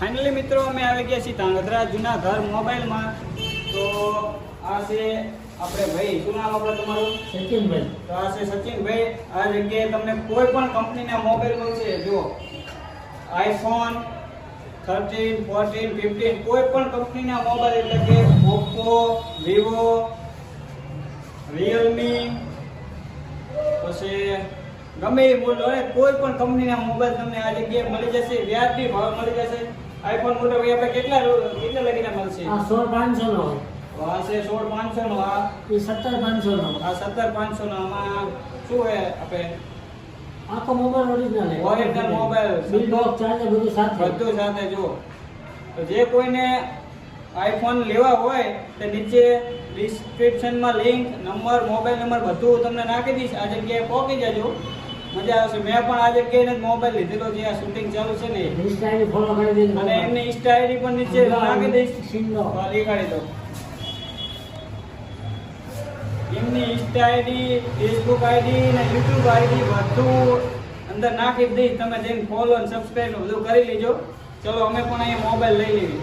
Finally મિત્રો અમે આવી ગયા છીએ ધાંગધ્રા જૂના ઘર મોબાઈલમાં. તો આ છે આપણે ભાઈ શું નામ આપણે તમારું? સચિનભાઈ. તો આ છે સચિનભાઈ. આ જગ્યાએ તમને કોઈ પણ કંપનીના મોબાઈલ મળશે જો આઈફોન થર્ટીન ફોર્ટીન ફિફ્ટીન કોઈ પણ કંપનીના મોબાઈલ એટલે કે ઓપ્પો વિવો રિયલમી પછી ગમે એ બોલો કોઈ પણ કંપનીના મોબાઈલ તમને આ જગ્યાએ મળી જશે વ્યાજબી ભાવ મળી જશે. આઈફોન મોટો ભાઈ આપણે કેટલા કેટલા લગીના મળશે? આ સોળ પાંચસો નો આ છે સોળ પાંચસો નો આ એ સત્તર પાંચસો નો આ સત્તર પાંચસો નો આમાં શું હે આપણે? આખો mobile original Original mobile. Bill box charger બધું સાથે. બધું સાથે જો તો જે કોઈને આઈફોન લેવા હોય તો નીચે ડિસ્ક્રિપ્શનમાં લિંક નંબર મોબાઈલ નંબર બધું તમને નાખી દઈશ. આ જગ્યાએ પહોંચી જજો. મજા આવશે મેં પણ આજે કહીને મોબાઈલ લીધેલો જે આ શૂટિંગ ચાલુ છે ને. ઇન્સ્ટા ફોલો કરી દેજો. અને એમની ઇન્સ્ટા આઈડી પણ નીચે નાખી દઈશ. સિંગનો તો દેખાડી દો એમની ઇન્સ્ટા ફેસબુક આઈડી ને યુટ્યુબ આઈડી બધું અંદર નાખી દઈશ. તમે જઈને ફોલો અને સબસ્ક્રાઇબ બધું કરી લેજો. ચલો અમે પણ અહીંયા મોબાઈલ લઈ લેવી.